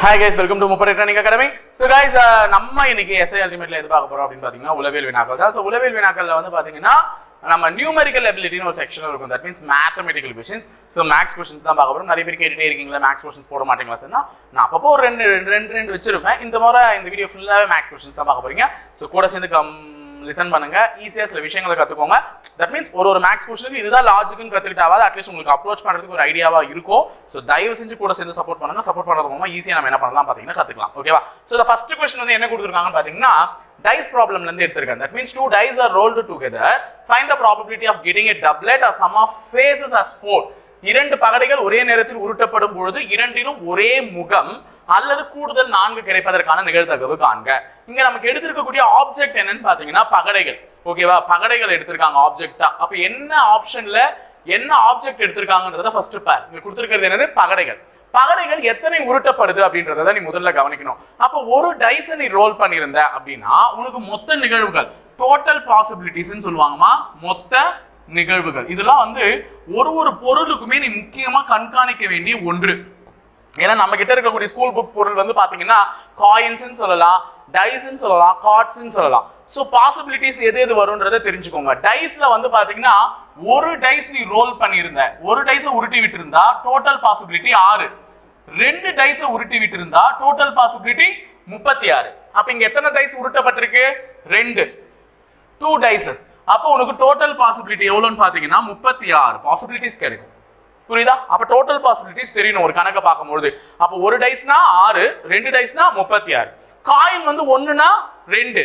Hi guys welcome to Mupparai training academy so guys நம்ம இன்னைக்கு SI அல்டிமேட்ல எது பார்க்க போறோம் அப்படின்னு பார்த்தீங்கன்னா உளவியல் வினாக்கள் தான். ஸோ உளவியல் வினாக்கள்ல வந்து பார்த்தீங்கன்னா நம்ம நியூமெரிக்கல் எபிலிட்டின்னு ஒரு செக்ஷன் இருக்கும். That means mathematical questions so maths questions தான் பார்க்க போறோம். நிறைய பேர் கேட்டுட்டே இருக்கீங்களா? மேக்ஸ் கொஷின்ஸ் போட மாட்டீங்களா? சார் நான் அப்பப்போ ஒரு ரெண்டு ரெண்டு ரெண்டு ரெண்டு வச்சிருப்பேன். இந்த முறை இந்த வீடியோ ஃபுல்லாகவே மேக்ஸ் கொஷின்ஸ் தான் பார்க்க போறீங்க. ஸோ கூட சேர்ந்து கம் லிசன் பண்ணுங்க. ஈஸியாக சில விஷயங்களை கற்றுக்கோங்க தட் மீன்ஸ் ஒரு ஒரு மேக்ஸ் கொஸ்டினுக்கு இதுதான் லாஜிக்னு கற்றுக்கிட்டாவது அட்லீஸ்ட் உங்களுக்கு அப்ரோச் பண்ணுறதுக்கு ஒரு ஐடியாவாக இருக்கும். ஸோ தயவு செஞ்சு கூட சேர்ந்து சப்போர்ட் பண்ணுங்க. சப்போர்ட் பண்ணுறது மூலமா ஈஸியாக நம்ம என்ன பண்ணலாம் பார்த்தீங்கன்னா கற்றுக்கலாம் ஓகேவா ஸோ இந்த ஃபஸ்ட் கொஸ்டின் வந்து என்ன கொடுத்துருக்காங்கன்னு பார்த்தீங்கன்னா டைஸ் ப்ராப்ளம்ல இருந்து எடுத்திருக்கேன் that means two dice are rolled together find the probability of getting a doublet or sum of faces as four இரண்டு பகடைகள் ஒரே நேரத்தில் உருட்டப்படும் பொழுது இரண்டிலும் ஒரே முகம் அல்லது கூடுதல் நான்கு கிடைப்பதற்கான நிகழ்தகவு காண்க. இங்க நமக்கு எடுத்திருக்கக்கூடிய ஆப்ஜெக்ட் என்னன்னு பாத்தீங்கன்னா பகடைகள். ஓகேவா பகடைகள் எடுத்திருக்காங்க ஆப்ஜெக்டா அப்ப என்ன ஆப்ஷன்ல என்ன ஆப்ஜெக்ட் எடுத்திருக்காங்கன்றத ஃபர்ஸ்ட் பார். இங்க கொடுத்துருக்கிறது என்னது? பகடைகள். பகடைகள் எத்தனை உருட்டப்படுது அப்படின்றத நீ முதல்ல கவனிக்கணும். அப்போ ஒரு டைஸ் நீ ரோல் பண்ணியிருந்த அப்படின்னா உனக்கு மொத்த நிகழ்வுகள் டோட்டல் பாசிபிலிட்டிஸ்ன்னு சொல்லுவாங்கம்மா. மொத்த நிகழ்வுகள். இதெல்லாம் வந்து ஒரு ஒரு பொருளுக்குமே நீ முக்கியமா கண்காணிக்க வேண்டிய ஒன்று. ஏன்னா நம்ம கிட்ட இருக்கக்கூடிய ஸ்கூல் புக் பொருள் வந்து பாத்தீங்கன்னா காயின்ஸ்னு சொல்லலாம் டைஸ்ன்னு சொல்லலாம் கார்ட்ஸ்ன்னு சொல்லலாம். ஸோ பாசிபிலிட்டிஸ் எது எது வரும்ன்றதை தெரிஞ்சுக்கோங்க. டைஸ்ல வந்து பாத்தீங்கன்னா ஒரு டைஸ் நீ ரோல் பண்ணியிருந்த ஒரு டைஸை உருட்டி விட்டிருந்தா டோட்டல் பாசிபிலிட்டி ஆறு. ரெண்டு டைஸை உருட்டி விட்டிருந்தா டோட்டல் பாசிபிலிட்டி முப்பத்தி ஆறு. அப்ப இங்க எத்தனை டைஸ் உருட்டப்பட்டிருக்கு? ரெண்டு. டூ டைசஸ் அப்போ உனக்கு டோட்டல் பாசிபிலிட்டி எவ்வளோன்னு பார்த்தீங்கன்னா முப்பத்தி ஆறு பாசிபிலிட்டிஸ் கிடைக்கும். புரியுதா? அப்போ டோட்டல் பாசிபிலிட்டிஸ் தெரியணும் ஒரு கணக்கை பார்க்கும்பொழுது. அப்போ ஒரு டைஸ்னா ஆறு ரெண்டு டைஸ்னா முப்பத்தி ஆறு காயின் வந்து ஒன்றுனா ரெண்டு.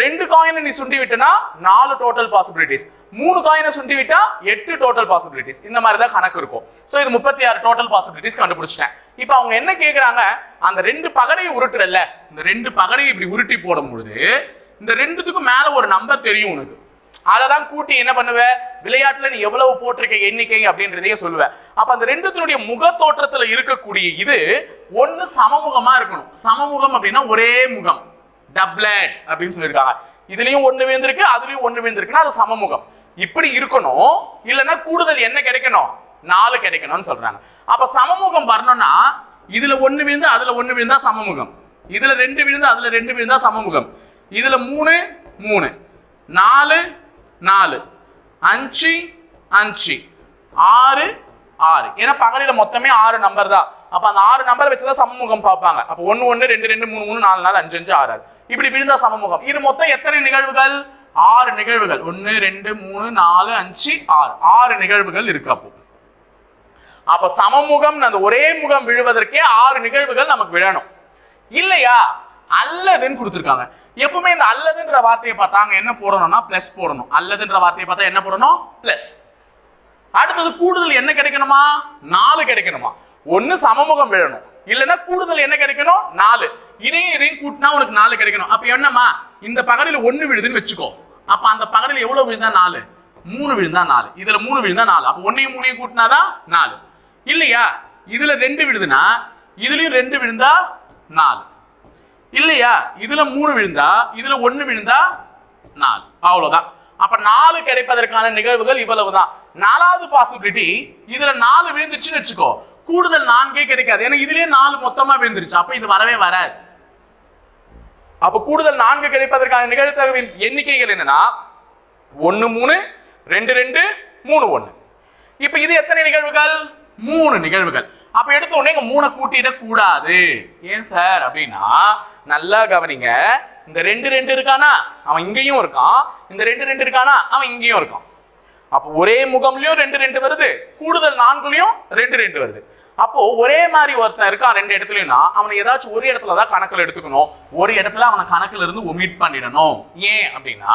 ரெண்டு காயினை நீ சுண்டி விட்டனா நாலு டோட்டல் பாசிபிலிட்டிஸ் மூணு காயினை சுண்டி விட்டா எட்டு டோட்டல் பாசிபிலிட்டிஸ் இந்த மாதிரி தான் கணக்கு இருக்கும். ஸோ இது முப்பத்தி ஆறு டோட்டல் பாசிபிலிட்டிஸ் கண்டுபிடிச்சிட்டேன். இப்போ அவங்க என்ன கேட்குறாங்க அந்த ரெண்டு பகடையை உருட்டுறல்ல. இந்த ரெண்டு பகடையை இப்படி உருட்டி போடும் பொழுது இந்த ரெண்டுத்துக்கும் மேலே ஒரு நம்பர் தெரியும் உனக்கு. அதை தான் கூட்டி என்ன பண்ணுவ? விளையாட்டுல நீ எவ்வளவு போட்டிருக்க எண்ணிக்கை அப்படின்றதையே சொல்லுவேன் அப்ப அந்த ரெண்டுத்தினுடைய முக தோற்றத்துல இருக்கக்கூடிய இது ஒண்ணு சமமுகமா இருக்கணும். சமமுகம் அப்படின்னா ஒரே முகம். டப்லெட் அப்படின்னு சொல்லியிருக்காங்க. இதுலயும் ஒண்ணு விழுந்திருக்கு அதுலயும் ஒண்ணு விழுந்திருக்குன்னா அது சமமுகம். இப்படி இருக்கணும் இல்லைன்னா கூடுதல் என்ன கிடைக்கணும்? நாலு கிடைக்கணும்னு சொல்றாங்க. அப்ப சமமுகம் வரணும்னா இதுல ஒண்ணு விழுந்து அதுல ஒண்ணு விழுந்தா சமமுகம். இதுல ரெண்டு விழுந்து அதுல ரெண்டு விழுந்தா சமமுகம். இதுல மூணு மூணு. நாலு நாலு. அஞ்சு அஞ்சு. ஆறு ஆறு. ஏன்னா பகலில் மொத்தமே ஆறு நம்பர் தான். அப்போ அந்த ஆறு நம்பர் வச்சு தான் சமமுகம் பார்ப்பாங்க. அப்போ ஒன்று ஒன்று ரெண்டு ரெண்டு மூணு மூணு நாலு நாலு அஞ்சு அஞ்சு ஆறு ஆறு. இப்படி விழுந்தா சமமுகம் இது மொத்தம் எத்தனை நிகழ்வுகள்? ஆறு நிகழ்வுகள். ஒன்று ரெண்டு மூணு நாலு அஞ்சு ஆறு. ஆறு நிகழ்வுகள் இருக்கு அப்போ. அப்போ சமமுகம் அந்த ஒரே முகம் விழுவதற்கே ஆறு நிகழ்வுகள் நமக்கு விழணும். இல்லையா? அல்லதுன்னு கொடுத்துருக்காங்க. எப்பவுமே இந்த அல்லதுன்ற வார்த்தையை பார்த்தா அங்க என்ன போடணும்னா பிளஸ் போடணும். அல்லதுன்ற வார்த்தையை பார்த்தா என்ன போடணும்? பிளஸ் அடுத்தது கூடுதல் என்ன கிடைக்கணுமா? நாலு கிடைக்கணுமா? ஒன்னு சமமுகம் விழணும் இல்லைன்னா கூடுதல் என்ன கிடைக்கணும்? நாலு. இதையும் இதையும் கூட்டினா உனக்கு நாலு கிடைக்கணும். அப்ப என்னம்மா? இந்த பகலில் ஒன்னு விழுதுன்னு வச்சுக்கோ. அப்ப அந்த பகலில் எவ்வளவு விழுந்தா நாலு? மூணு விழுந்தா நாலு. இதுல மூணு விழுந்தா நாலு. அப்ப ஒன்னையும் மூணையும் கூட்டினாதான் நாலு. இல்லையா? இதுல ரெண்டு விழுதுன்னா இதுலயும் ரெண்டு விழுந்தா நாலு. இல்லையா? இதுல மூணு விழுந்தா இதுல ஒன்று விழுந்தா நாலு. அவ்வளவுதான். அப்ப நாலு கிடைப்பதற்கான நிகழ்வுகள் இவ்வளவுதான். நாலாவது பாசிபிலிட்டி இதுல நாலு விழுந்துச்சுன்னு வச்சுக்கோ கூடுதல் நான்கே கிடைக்காது. ஏன்னா இதுலயே நாலு மொத்தமா விழுந்துருச்சு. அப்ப இது வரவே வராது. அப்ப கூடுதல் நான்கு கிடைப்பதற்கான நிகழ்த்தகவின் எண்ணிக்கைகள் என்னன்னா ஒன்னு மூணு ரெண்டு ரெண்டு மூணு ஒன்று இப்ப இது எத்தனை நிகழ்வுகள்? மூணு நிகழ்வுகள். அப்ப எடுத்த உடனே இங்க மூணை கூட்டிட கூடாது ஏன் சார்? அப்படின்னா நல்லா கவனிங்க. இந்த ரெண்டு ரெண்டு இருக்கானா? அவன் இங்கேயும் இருக்கான். இந்த ரெண்டு ரெண்டு இருக்கானா? அவன் இங்கேயும் இருக்கான். அப்போ ஒரே முகம்லயும் ரெண்டு ரெண்டு வருது கூடுதல் நான்குலயும் ரெண்டு ரெண்டு வருது. அப்போ ஒரே மாதிரி ஒருத்தன் இருக்கான் ரெண்டு இடத்துலயும்னா அவனை ஏதாச்சும் ஒரு இடத்துல தான் கணக்கில் எடுத்துக்கணும். ஒரு இடத்துல அவனை கணக்குல இருந்து ஒமிட் பண்ணிடணும். ஏன் அப்படின்னா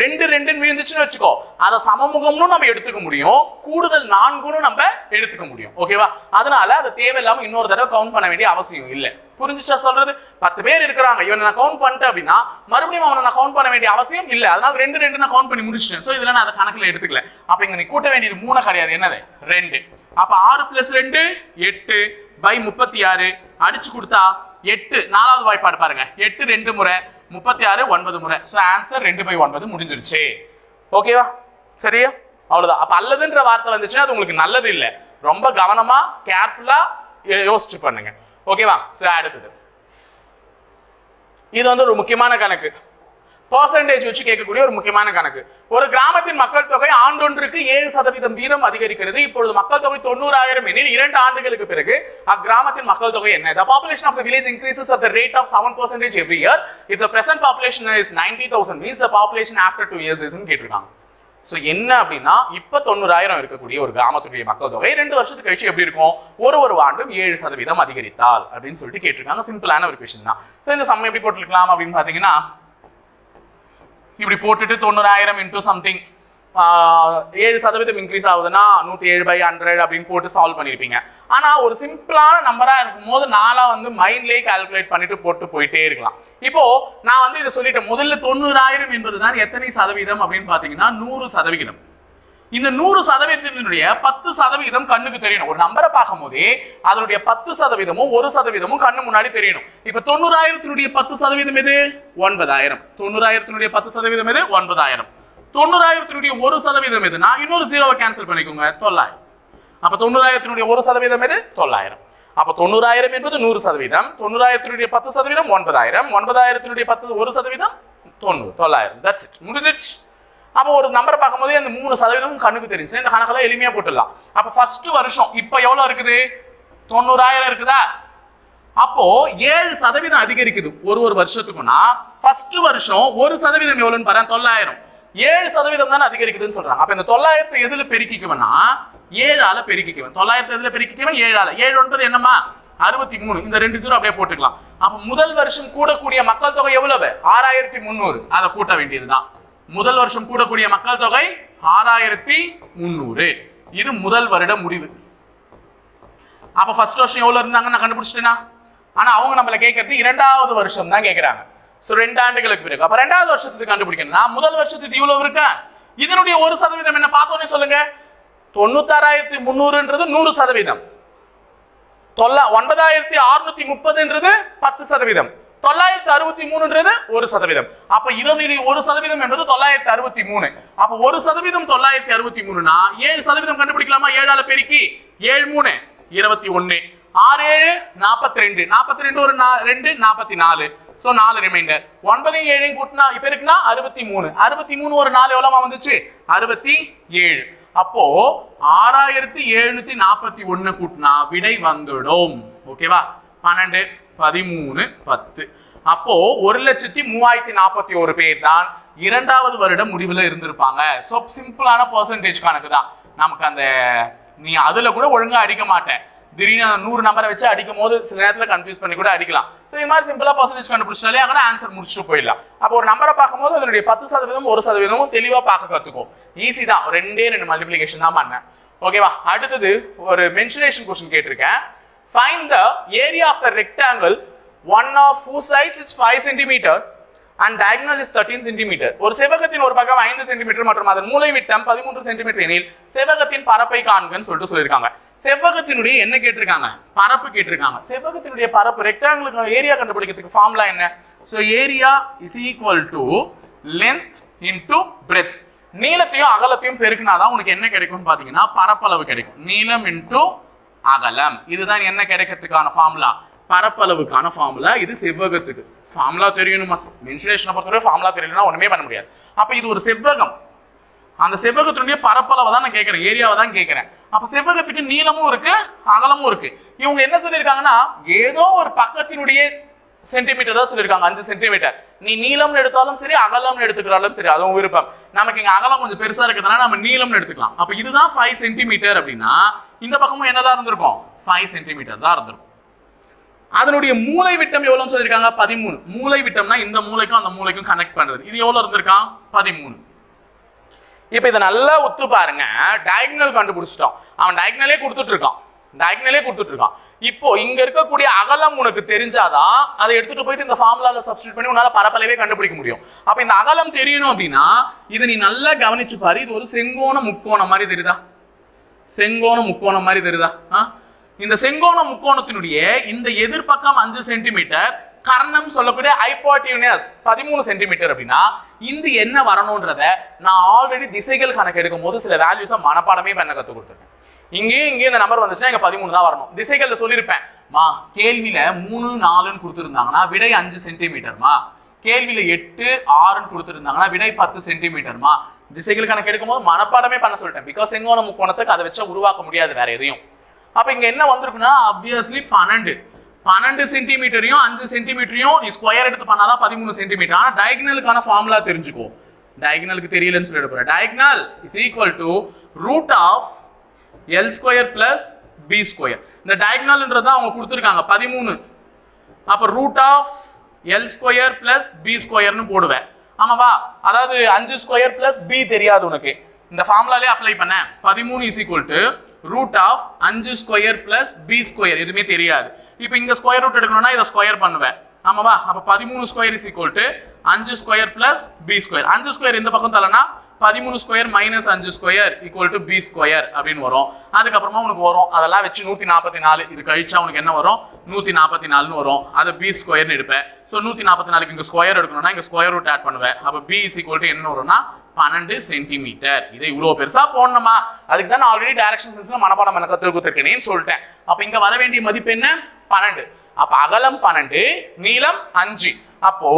ரெண்டு ரெண்டுன்னு விழுந்துச்சுன்னு வச்சுக்கோ அதை சமமுகம்னு நம்ம எடுத்துக்க முடியும் கூடுதல் நான்குன்னு நம்ம எடுத்துக்க முடியும். ஓகேவா அதனால அதை தேவையில்லாம இன்னொரு தடவை கவுண்ட் பண்ண வேண்டிய அவசியம் இல்லை. புரிஞ்சுச்சா சொல்றது? பத்து பேர் இருக்கிறாங்க. இவனை நான் கவுண்ட் பண்ணிட்டேன் அப்படின்னா மறுபடியும் அவனை நான் கவுண்ட் பண்ண வேண்டிய அவசியம் இல்லை. அதனால ரெண்டு ரெண்டு நான் கவுண்ட் பண்ணி முடிச்சிட்டேன். ஸோ இதில் நான் அதை கணக்கில் எடுத்துக்கல. அப்போ இங்கே நீ கூட்ட வேண்டியது மூணு கிடையாது. என்னது? ரெண்டு. அப்போ ஆறு பிளஸ் ரெண்டு எட்டு. பை முப்பத்தி ஆறு அடிச்சு கொடுத்தா எட்டு. நாலாவது வாய்ப்பாடு பாருங்க. எட்டு ரெண்டு முறை. முப்பத்தி ஆறு ஒன்பது முறை. ஸோ ஆன்சர் ரெண்டு பை ஒன்பது முடிஞ்சிருச்சு. ஓகேவா சரியா? அவ்வளோதான் அப்போ அல்லதுன்ற வார்த்தை வந்துச்சுன்னா அது உங்களுக்கு நல்லது இல்லை. ரொம்ப கவனமாக கேர்ஃபுல்லாக யோசிச்சு பண்ணுங்க. ஓகேவா சோ அடுத்தது. இது வந்து ஒரு முக்கியமான கணக்கு. பர்சன்டேஜ் வச்சு கேட்கக்கூடிய ஒரு முக்கியமான கணக்கு. ஒரு கிராமத்தின் மக்கள் தொகை ஆண்டொன்றுக்கு ஏழு சதவீதம் வீதம் அதிகரிக்கிறது. இப்பொழுது மக்கள் தொகை தொண்ணூறாயிரம் எனில் இரண்டு ஆண்டுகளுக்கு பிறகு அக்கிராமத்தின் மக்கள் தொகை என்ன? The population of village increases at at the rate of 7 percentage every year. If the present population is 90000 means the population after 2 கேட்டிருக்காங்க. ஸோ என்ன அப்படின்னா இப்போ தொண்ணூறாயிரம் இருக்கக்கூடிய ஒரு கிராமத்துடைய மக்கள் தொகை ரெண்டு வருஷத்துக்கு கழிச்சு எப்படி இருக்கும்? ஒரு ஒரு ஆண்டும் ஏழு சதவீதம் அதிகரித்தால் அப்படின்னு சொல்லிட்டு கேட்டிருக்காங்க. சிம்பிளான ஒரு கொஷின் தான். ஸோ இந்த சம்ம எப்படி போட்டிருக்கலாம் அப்படின்னு பார்த்தீங்கன்னா இப்படி போட்டுட்டு தொண்ணூறாயிரம் இன்டூ சம்திங் ஏழு சதவீதம் இன்க்ரீஸ் ஆகுதுன்னா நூற்றி ஏழு பை ஹண்ட்ரட் அப்படின்னு போட்டு சால்வ் பண்ணியிருப்பீங்க ஆனால் ஒரு சிம்பிளான நம்பராக இருக்கும்போது நாளாக வந்து மைண்ட்லேயே கால்குலேட் பண்ணிட்டு போட்டு போயிட்டே இருக்கலாம். இப்போ நான் வந்து இதை சொல்லிட்டேன். முதல்ல தொண்ணூறாயிரம் என்பது தான் எத்தனை சதவீதம் அப்படின்னு பார்த்தீங்கன்னா நூறு சதவிகிதம். இந்த நூறு சதவீதத்தினுடைய பத்து சதவீதம் கண்ணுக்கு தெரியணும். ஒரு நம்பரை பார்க்கும் போதே அதனுடைய பத்து சதவீதமும் ஒரு சதவீதமும் கண்ணு முன்னாடி தெரியணும். இப்ப தொண்ணூறாயிரத்தினுடைய பத்து சதவீதம் எது? ஒன்பதாயிரம். தொண்ணூறாயிரத்தினுடைய பத்து சதவீதம் எது? ஒன்பதாயிரம். தொண்ணூறாயிரத்தினுடைய ஒரு சதவீதம் எதுனா இன்னொரு ஜீரோவை கேன்சல் பண்ணிக்கோங்க. தொள்ளாயிரம். அப்போ தொண்ணூறாயிரத்தினுடைய ஒரு சதவீதம் எது? தொள்ளாயிரம். அப்போ தொண்ணூறாயிரம் என்பது நூறு சதவீதம். தொண்ணூறாயிரத்தினுடைய பத்து சதவீதம் ஒன்பதாயிரம். ஒன்பதாயிரத்தினுடைய பத்து ஒரு சதவீதம் தொண்ணூறு. தொள்ளாயிரம். தட்ஸ் இட் முடிஞ்சிருச்சு. அப்போ ஒரு நம்பரை பார்க்கும்போது அந்த மூணு சதவீதமும் கண்ணுக்கு தெரிஞ்சு இந்த கணக்கெல்லாம் எளிமையாக போட்டுடலாம். அப்போ ஃபர்ஸ்ட் வருஷம் இப்போ எவ்வளோ இருக்குது? தொண்ணூறாயிரம் இருக்குதா? அப்போ ஏழு சதவீதம் அதிகரிக்குது. ஒரு ஒரு வருஷத்துக்குன்னா ஃபர்ஸ்ட் வருஷம் ஒரு சதவீதம் எவ்வளோன்னு பாரு தொள்ளாயிரம். ஏழு சதவீதம் தானே அதிகரிக்குதுன்னு சொல்றாங்க. அப்ப இந்த தொள்ளாயிரத்தை எதுல பெருக்கிக்குவனா ஏழால பெருக்கிக்குவேன். தொள்ளாயிரத்தை எதுல பெருக்கிக்குவன்? ஏழால. ஏழு ஒன்பது என்னமா அறுபத்தி மூணு இந்த ரெண்டு ஜீரோ அப்படியே போட்டுக்கலாம். அப்ப முதல் வருஷம் கூடக்கூடிய மக்கள் தொகை எவ்வளவு? ஆறாயிரத்தி முந்நூறு. அதை கூட்ட வேண்டியதுதான். முதல் வருஷம் கூடக்கூடிய மக்கள் தொகை ஆறாயிரத்தி முந்நூறு. இது முதல் வருட முடிவு. அப்ப ஃபர்ஸ்ட் வருஷம் எவ்வளவு இருந்தாங்க நான் கண்டுபிடிச்சிட்டேனா? ஆனா அவங்க நம்மள கேட்கறது இரண்டாவது வருஷம் தான் கேட்கறாங்க ஸோ ரெண்டு ஆண்டுகளுக்கு பிறகு. அப்போ ரெண்டாவது வருஷத்துக்கு கண்டுபிடிக்கணும். நான் முதல் வருஷத்துக்கு இவ்வளவு இருக்கேன் இதனுடைய ஒரு சதவீதம் என்ன? பார்த்தோன்னே சொல்லுங்க. தொண்ணூத்தாறாயிரத்தி முந்நூறுன்றது நூறு சதவீதம். தொள்ள ஒன்பதாயிரத்தி அறுநூத்தி முப்பதுன்றது பத்து சதவீதம். தொள்ளாயிரத்தி அறுபத்தி மூணுன்றது ஒரு சதவீதம். அப்ப இதனுடைய ஒரு சதவீதம் என்பது தொள்ளாயிரத்தி அறுபத்தி மூணு. அப்ப ஒரு சதவீதம் தொள்ளாயிரத்தி அறுபத்தி மூணுனா ஏழு சதவீதம் கண்டுபிடிக்கலாமா? ஏழால பெருக்கி ஏழு மூணு. இருபத்தி ஒன்னு ஆறு ஏழு நாற்பத்தி ரெண்டு. நாற்பத்தி ரெண்டு ஒரு நா- ரெண்டு நாற்பத்தி நாலு. ஸோ நாலு ரிமைண்டர் ஒன்பதையும் ஏழையும் கூட்டினா இப்போ இருக்குன்னா அறுபத்தி மூணு. அறுபத்தி மூணு ஒரு நாலு எவ்வளோமா வந்துச்சு? அறுபத்தி ஏழு. அப்போ ஆறாயிரத்தி எழுநூத்தி நாற்பத்தி ஒன்று கூட்டினா விடை வந்துடும். ஓகேவா பன்னெண்டு பதிமூணு பத்து. அப்போ ஒரு லட்சத்தி மூவாயிரத்தி நாற்பத்தி ஒரு பேர் தான் இரண்டாவது வருடம் முடிவில் இருந்திருப்பாங்க. ஸோ சிம்பிளான பர்சன்டேஜ் கணக்கு தான் நமக்கு அந்த நீ அதுல கூட ஒழுங்கா அடிக்க மாட்டேன். திடீர்னு நூறு நம்பரை வச்சு அடிக்கும் போது சில நேரத்தில் கன்ஃபியூஸ் பண்ணி கூட அடிக்கலாம். ஸோ இது மாதிரி சிம்பிளாக பர்சன்டேஜ் கண்டுபிடிச்சாலே அங்கே ஆன்சர் முடிச்சுட்டு போயிடலாம். அப்போ ஒரு நம்பரை பார்க்கும்போது அதனுடைய பத்து சதவீதம் ஒரு சதவீதமும் தெளிவாக பார்க்க கற்றுக்கும் ஈஸி தான். ரெண்டே ரெண்டு மல்டிபிளிகேஷன் தான் பண்ணேன். ஓகேவா அடுத்தது ஒரு மென்சுரேஷன் கொஸ்டின் கேட்டிருக்கேன். Find the area of the rectangle one of four sides is five centimetre and diagonal is thirteen centimetre ஒரு செவகத்தின் ஒரு பக்கம் ஐந்து சென்டிமீட்டர் மற்றும் அதன் மூளை விட்டம் பதிமூன்று சென்டிமீட்டர் எனில் செவகத்தின் பரப்பை காண்கன்னு சொல்லிட்டு சொல்லியிருக்காங்க. செவ்வகத்தினுடைய என்ன கேட்டிருக்காங்க? பரப்பு கேட்டிருக்காங்க. செவ்வகத்தினுடைய பரப்பு ரெக்டாங்கிளுக்கு ஏரியா கண்டுபிடிக்கிறதுக்கு ஃபார்முலா என்ன? So area is equal to length into breadth நீளத்தையும் அகலத்தையும் பெருக்கினாதான் உனக்கு என்ன கிடைக்கும்னு பார்த்தீங்கன்னா பரப்பளவு கிடைக்கும். நீளம் இன்டு அகலம். இதுதான் என்ன கிடைக்கிறதுக்கான ஃபார்முலா பரப்பளவுக்கான ஃபார்முலா இது செவ்வகத்துக்கு. ஃபார்முலா தெரியணுமா? மென்சுரேஷனை பொறுத்தவரை ஃபார்முலா தெரியலனா ஒன்றுமே பண்ண முடியாது. அப்போ இது ஒரு செவ்வகம். அந்த செவ்வகத்தினுடைய பரப்பளவை தான் நான் கேட்குறேன். ஏரியாவை தான் கேட்குறேன். அப்போ செவ்வகத்துக்கு நீளமும் இருக்கு அகலமும் இருக்கு. இவங்க என்ன சொல்லியிருக்காங்கன்னா ஏதோ ஒரு பக்கத்தினுடைய சென்டிமீட்டர் தான் சொல்லியிருக்காங்க. அஞ்சு சென்டிமீட்டர் நீ நீளம்னு எடுத்தாலும் சரி அகலம்னு எடுத்துக்கிட்டாலும் சரி அதுவும் விருப்பம். நமக்கு இங்கே அகலம் கொஞ்சம் பெருசாக இருக்கிறதுனால நம்ம நீளம்னு எடுத்துக்கலாம். அப்போ இதுதான் ஃபைவ் சென்டிமீட்டர் அப்படின்னா இந்த பக்கமும் என்னதான் இருந்திருக்கும்? ஃபைவ் சென்டிமீட்டர் தான் இருந்திருக்கும். அதனுடைய மூளை விட்டம் எவ்வளோன்னு சொல்லியிருக்காங்க? பதிமூணு. மூளை விட்டம்னா இந்த மூளைக்கும் அந்த மூளைக்கும் கனெக்ட் பண்றது. இது எவ்வளவு இருந்திருக்கான் பதிமூணு. இப்ப இதை நல்லா ஒத்து பாருங்க. டயக்னல் கண்டுபிடிச்சிட்டோம். அவன் டயக்னலே கொடுத்துட்டு இருக்கான். டயக்னலே கொடுத்துட்டு இருக்கான். இப்போ இங்க இருக்கக்கூடிய அகலம் உனக்கு தெரிஞ்சாதான் அதை எடுத்துட்டு போயிட்டு இந்த ஃபார்முலால சப்ஸ்டியூட் பண்ணி உன்னால பரப்பளவே கண்டுபிடிக்க முடியும். அப்ப இந்த அகலம் தெரியணும் அப்படின்னா இதை நீ நல்லா கவனிச்சு பாரு. இது ஒரு செங்கோண முக்கோணம் மாதிரி தெரியுதா? செங்கோண முக்கோணம் மாதிரி தெரியுதா? ஆ? இந்த செங்கோண முக்கோணத்தினுடைய இந்த எதிர்பக்கம் அஞ்சு சென்டிமீட்டர் கர்ணம் சொல்லக்கூடிய ஐபாட்டியூனியஸ் பதிமூணு சென்டிமீட்டர் அப்படின்னா இந்த என்ன வரணும்ன்றத நான் ஆல்ரெடி திசைகள் கணக்கு எடுக்கும் போது சில வேல்யூஸை மனப்பாடமே பண்ண கற்றுக் கொடுத்துருக்கேன். இங்கேயும் இங்கேயும் இந்த நம்பர் வந்துச்சுன்னா எங்க பதிமூணு தான் வரணும். திசைகள்ல சொல்லியிருப்பேன். மா கேள்வியில மூணு நாலுன்னு கொடுத்துருந்தாங்கன்னா விடை அஞ்சு சென்டிமீட்டர்மா? கேள்வியில எட்டு ஆறுன்னு கொடுத்துருந்தாங்கன்னா விடை பத்து சென்டிமீட்டர்மா? திசைகள் கணக்கு எடுக்கும்போது மனப்பாடமே பண்ண சொல்லிட்டேன். பிகாஸ் செங்கோண முக்கோணத்துக்கு அதை வச்சா உருவாக்க முடியாது வேற எதையும். அப்போ இங்கே என்ன வந்திருக்குன்னா அப்வியஸ்லி பன்னெண்டு. பன்னெண்டு சென்டிமீட்டரையும் அஞ்சு சென்டிமீட்டரையும் நீ ஸ்கொயர் எடுத்து பண்ணாதான் பதிமூணு சென்டிமீட்டர் ஆனால் டயக்னலுக்கான ஃபார்முலா தெரிஞ்சுக்கோ. டயக்னலுக்கு தெரியலன்னு சொல்லி எடுப்போம் diagonal is equal to root of L square plus B square இந்த டயக்னல்ன்றது அவங்க கொடுத்துருக்காங்க பதிமூணு. அப்போ root of L square plus B ஸ்கொயர்னு போடுவேன். ஆமாவா அதாவது அஞ்சு ஸ்கொயர் பிளஸ் பி தெரியாது உனக்கு. இந்த ஃபார்முலாலே அப்ளை பண்ணேன். பதிமூணு is equal to root of அஞ்சு ஸ்கொயர் பிளஸ் பி ஸ்கொயர் எதுவுமே தெரியாது. இப்போ இங்கே ஸ்கொயர் ரூட் எடுக்கணும்னா இதை ஸ்கொயர் பண்ணுவேன். ஆமாவா? அப்போ பதிமூணு ஸ்கொயர் இஸ் ஈக்குவல் டு அஞ்சு ஸ்கொயர் பிளஸ் பி ஸ்கொயர் அஞ்சு ஸ்கொயர் இந்த பக்கம் தரலனா பதிமூணு ஸ்கொயர் மைனஸ் அஞ்சு square equal to B square அப்படின்னு வரும். அதுக்கப்புறமா உனக்கு வரும். அதெல்லாம் வச்சு நூற்றி நாற்பத்தி நாலு இது கழிச்சா உனக்கு என்ன வரும்? நூற்றி நாற்பத்தி நாலுன்னு வரும். அதை பி ஸ்கொயர்னு எடுப்பேன். ஸோ நூற்றி நாற்பத்தி நாலுக்கு இங்கே ஸ்கொயர் எடுக்கணும்னா இங்கே ஸ்கொயர் ரூட் ஆட் பண்ணுவேன். அப்போ பி இஸ் ஈக்குவல் டு என்ன வரும்னா? பன்னெண்டு சென்டிமீட்டர் இதை இவ்வளோ பெருசாக போடணுமா? அதுக்கு தான் நான் ஆல்ரெடி டேரக்ஷன் சென்ஸில் மனப்பாடம் எனக்கு கற்றுக் கொடுத்துருக்கேன்னு சொல்லிட்டேன். அப்போ இங்கே வர வேண்டிய மதிப்பு என்ன? பன்னெண்டு. அப்போ அகலம் பன்னெண்டு நீளம் அஞ்சு. அப்போ